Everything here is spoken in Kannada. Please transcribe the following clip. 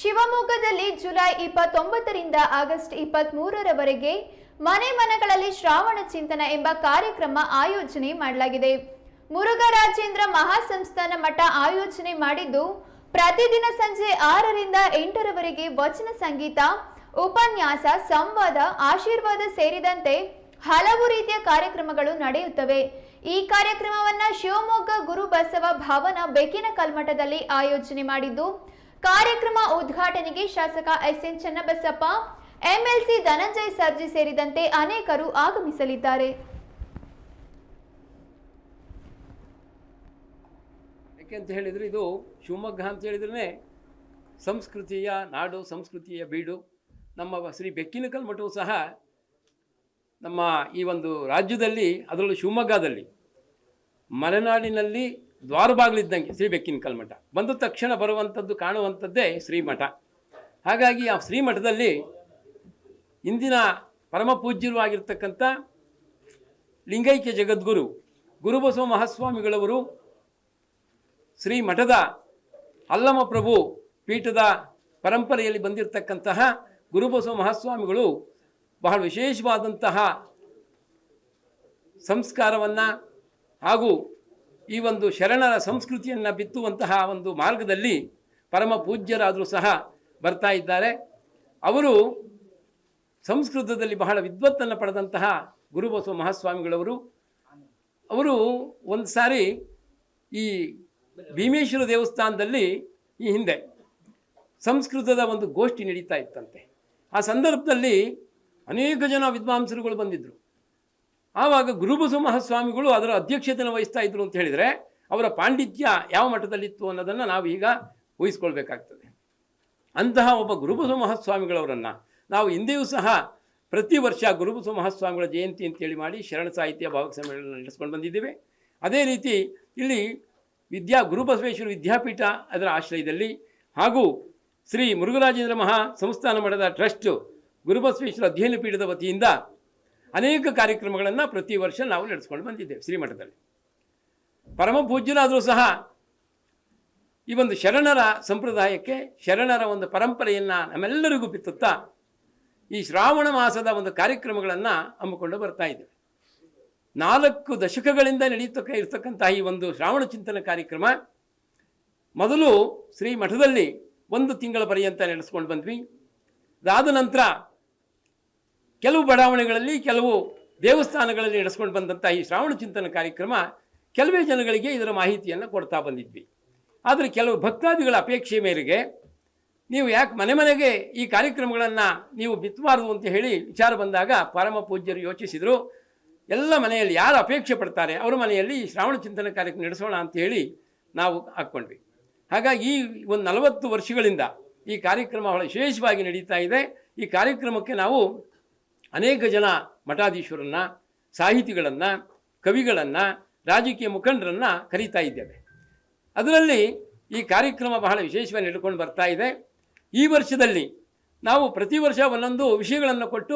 ಶಿವಮೊಗ್ಗದಲ್ಲಿ ಜುಲೈ ಇಪ್ಪತ್ತೊಂಬತ್ತರಿಂದ ಆಗಸ್ಟ್ ಇಪ್ಪತ್ತ್ ಮೂರರವರೆಗೆ ಮನೆ ಮನಗಳಲ್ಲಿ ಶ್ರಾವಣ ಚಿಂತನ ಎಂಬ ಕಾರ್ಯಕ್ರಮ ಆಯೋಜನೆ ಮಾಡಲಾಗಿದೆ. ಮುರುಘರಾಜೇಂದ್ರ ಮಹಾಸಂಸ್ಥಾನ ಮಠ ಆಯೋಜನೆ ಮಾಡಿದ್ದು, ಪ್ರತಿದಿನ ಸಂಜೆ ಆರರಿಂದ ಎಂಟರವರೆಗೆ ವಚನ ಸಂಗೀತ, ಉಪನ್ಯಾಸ, ಸಂವಾದ, ಆಶೀರ್ವಾದ ಸೇರಿದಂತೆ ಹಲವು ರೀತಿಯ ಕಾರ್ಯಕ್ರಮಗಳು ನಡೆಯುತ್ತವೆ. ಈ ಕಾರ್ಯಕ್ರಮವನ್ನ ಶಿವಮೊಗ್ಗ ಗುರು ಬಸವ ಭವನ ಬೆಕ್ಕಿನ ಕಲ್ಮಠದಲ್ಲಿ ಆಯೋಜನೆ ಮಾಡಿದ್ದು ಕಾರ್ಯಕ್ರಮ ಉದ್ಘಾಟನೆಗೆ ಶಾಸಕ S N Channabasappa, MLC Dhananjay Sarji ಸೇರಿದಂತೆ ಅನೇಕರು ಆಗಮಿಸಲಿದ್ದಾರೆ. ಅಂತ ಹೇಳಿದರೆ ಇದು ಶಿವಮೊಗ್ಗ ಅಂತ ಹೇಳಿದ್ರೆ ಸಂಸ್ಕೃತಿಯ ನಾಡು, ಸಂಸ್ಕೃತಿಯ ಬೀಡು. ನಮ್ಮ ಶ್ರೀ ಬೆಕ್ಕಿನಕಲ್ ಮಠವು ಸಹ ನಮ್ಮ ಈ ಒಂದು ರಾಜ್ಯದಲ್ಲಿ, ಅದರಲ್ಲೂ ಶಿವಮೊಗ್ಗದಲ್ಲಿ ಮಲೆನಾಡಿನಲ್ಲಿ ದ್ವಾರಬಾಗಿಲಿದ್ದಂಗೆ ಶ್ರೀ ಬೆಕ್ಕಿನಕಲ್ ಮಠ. ಬಂದ ತಕ್ಷಣ ಬರುವಂಥದ್ದು ಕಾಣುವಂಥದ್ದೇ ಶ್ರೀಮಠ ಹಾಗಾಗಿ ಆ ಶ್ರೀಮಠದಲ್ಲಿ ಇಂದಿನ ಪರಮ ಪೂಜ್ಯರು ಆಗಿರ್ತಕ್ಕಂಥ ಲಿಂಗೈಕ್ಯ ಜಗದ್ಗುರು ಗುರುಬಸವ ಮಹಾಸ್ವಾಮಿಗಳವರು ಶ್ರೀ ಮಠದ ಅಲ್ಲಮ ಪ್ರಭು ಪೀಠದ ಪರಂಪರೆಯಲ್ಲಿ ಬಂದಿರತಕ್ಕಂತಹ ಗುರುಬಸವ ಮಹಾಸ್ವಾಮಿಗಳು ಬಹಳ ವಿಶೇಷವಾದಂತಹ ಸಂಸ್ಕಾರವನ್ನು ಹಾಗೂ ಈ ಒಂದು ಶರಣರ ಸಂಸ್ಕೃತಿಯನ್ನು ಬಿತ್ತುವಂತಹ ಒಂದು ಮಾರ್ಗದಲ್ಲಿ ಪರಮ ಪೂಜ್ಯರಾದರೂ ಸಹ ಬರ್ತಾ ಇದ್ದಾರೆ. ಅವರು ಸಂಸ್ಕೃತದಲ್ಲಿ ಬಹಳ ವಿದ್ವತ್ತನ್ನು ಪಡೆದಂತಹ ಗುರುಬಸವ ಮಹಾಸ್ವಾಮಿಗಳವರು. ಅವರು ಒಂದು ಸಾರಿ ಈ ಭೀಮೇಶ್ವರ ದೇವಸ್ಥಾನದಲ್ಲಿ ಈ ಹಿಂದೆ ಸಂಸ್ಕೃತದ ಒಂದು ಗೋಷ್ಠಿ ನಡೀತಾ ಇತ್ತಂತೆ. ಆ ಸಂದರ್ಭದಲ್ಲಿ ಅನೇಕ ಜನ ವಿದ್ವಾಂಸರುಗಳು ಬಂದಿದ್ದರು ಆವಾಗ ಗುರುಬಸವ ಮಹಾಸ್ವಾಮಿಗಳು ಅದರ ಅಧ್ಯಕ್ಷತೆಯನ್ನು ವಹಿಸ್ತಾ ಇದ್ರು ಅಂತ ಹೇಳಿದರೆ ಅವರ ಪಾಂಡಿತ್ಯ ಯಾವ ಮಟ್ಟದಲ್ಲಿತ್ತು ಅನ್ನೋದನ್ನು ನಾವು ಈಗ ಊಹಿಸ್ಕೊಳ್ಬೇಕಾಗ್ತದೆ. ಅಂತಹ ಒಬ್ಬ ಗುರುಬಸು ಮಹಾಸ್ವಾಮಿಗಳವರನ್ನು ನಾವು ಹಿಂದೆಯೂ ಸಹ ಪ್ರತಿ ವರ್ಷ ಗುರುಬಸು ಮಹಾಸ್ವಾಮಿಗಳ ಜಯಂತಿ ಅಂತೇಳಿ ಮಾಡಿ ಶರಣ ಸಾಹಿತ್ಯ ಭಾವಕ ಸಮ್ಮೇಳನ ನಡೆಸ್ಕೊಂಡು ಬಂದಿದ್ದೇವೆ. ಅದೇ ರೀತಿ ಇಲ್ಲಿ ವಿದ್ಯಾ ಗುರುಬಸವೇಶ್ವರ ವಿದ್ಯಾಪೀಠ ಅದರ ಆಶ್ರಯದಲ್ಲಿ ಹಾಗೂ ಶ್ರೀ ಮುರುಘರಾಜೇಂದ್ರ ಮಹಾ ಸಂಸ್ಥಾನ ಮಠದ ಟ್ರಸ್ಟ್ ಗುರುಬಸವೇಶ್ವರ ಅಧ್ಯಯನ ಪೀಠದ ವತಿಯಿಂದ ಅನೇಕ ಕಾರ್ಯಕ್ರಮಗಳನ್ನು ಪ್ರತಿ ವರ್ಷ ನಾವು ನಡೆಸ್ಕೊಂಡು ಬಂದಿದ್ದೇವೆ ಶ್ರೀಮಠದಲ್ಲಿ. ಪರಮ ಪೂಜ್ಯರಾದರೂ ಸಹ ಈ ಒಂದು ಶರಣರ ಸಂಪ್ರದಾಯಕ್ಕೆ, ಶರಣರ ಒಂದು ಪರಂಪರೆಯನ್ನು ನಮ್ಮೆಲ್ಲರಿಗೂ ಬಿತ್ತುತ್ತಾ ಈ ಶ್ರಾವಣ ಮಾಸದ ಒಂದು ಕಾರ್ಯಕ್ರಮಗಳನ್ನು ಹಮ್ಮಿಕೊಂಡು ಬರ್ತಾ ಇದ್ದೇವೆ. ನಾಲ್ಕು ದಶಕಗಳಿಂದ ನಡೆಯುತ್ತಕ್ಕ ಇರ್ತಕ್ಕಂತಹ ಈ ಒಂದು ಶ್ರಾವಣ ಚಿಂತನ ಕಾರ್ಯಕ್ರಮ ಮೊದಲು ಶ್ರೀ ಮಠದಲ್ಲಿ ಒಂದು ತಿಂಗಳ ಪರ್ಯಂತ ನಡೆಸ್ಕೊಂಡು ಬಂದ್ವಿ. ಅದಾದ ನಂತರ ಕೆಲವು ಬಡಾವಣೆಗಳಲ್ಲಿ ಕೆಲವು ದೇವಸ್ಥಾನಗಳಲ್ಲಿ ನಡೆಸ್ಕೊಂಡು ಬಂದಂಥ ಈ ಶ್ರಾವಣ ಚಿಂತನ ಕಾರ್ಯಕ್ರಮ ಕೆಲವೇ ಜನಗಳಿಗೆ ಇದರ ಮಾಹಿತಿಯನ್ನು ಕೊಡ್ತಾ ಬಂದಿದ್ವಿ. ಆದರೆ ಕೆಲವು ಭಕ್ತಾದಿಗಳ ಅಪೇಕ್ಷೆ ಮೇರೆಗೆ ನೀವು ಯಾಕೆ ಮನೆ ಮನೆಗೆ ಈ ಕಾರ್ಯಕ್ರಮಗಳನ್ನು ನೀವು ಬಿತ್ತಬಾರದು ಅಂತ ಹೇಳಿ ವಿಚಾರ ಬಂದಾಗ ಪರಮ ಪೂಜ್ಯರು ಯೋಚಿಸಿದರು, ಎಲ್ಲ ಮನೆಯಲ್ಲಿ ಯಾರು ಅಪೇಕ್ಷೆ ಪಡ್ತಾರೆ ಅವರ ಮನೆಯಲ್ಲಿ ಈ ಶ್ರಾವಣ ಚಿಂತನ ಕಾರ್ಯಕ್ರಮ ನಡೆಸೋಣ ಅಂತ ಹೇಳಿ ನಾವು ಹಾಕ್ಕೊಂಡ್ವಿ. ಹಾಗಾಗಿ ಈ ಒಂದು ನಲವತ್ತು ವರ್ಷಗಳಿಂದ ಈ ಕಾರ್ಯಕ್ರಮ ಬಹಳ ವಿಶೇಷವಾಗಿ ನಡೀತಾ ಇದೆ. ಈ ಕಾರ್ಯಕ್ರಮಕ್ಕೆ ನಾವು ಅನೇಕ ಜನ ಮಠಾಧೀಶರನ್ನು, ಸಾಹಿತಿಗಳನ್ನು, ಕವಿಗಳನ್ನು, ರಾಜಕೀಯ ಮುಖಂಡರನ್ನು ಕರೀತಾ ಇದ್ದೇವೆ. ಅದರಲ್ಲಿ ಈ ಕಾರ್ಯಕ್ರಮ ಬಹಳ ವಿಶೇಷವಾಗಿ ನಡ್ಕೊಂಡು ಬರ್ತಾ ಇದೆ. ಈ ವರ್ಷದಲ್ಲಿ ನಾವು ಪ್ರತಿ ವರ್ಷ ಒಂದೊಂದು ವಿಷಯಗಳನ್ನು ಕೊಟ್ಟು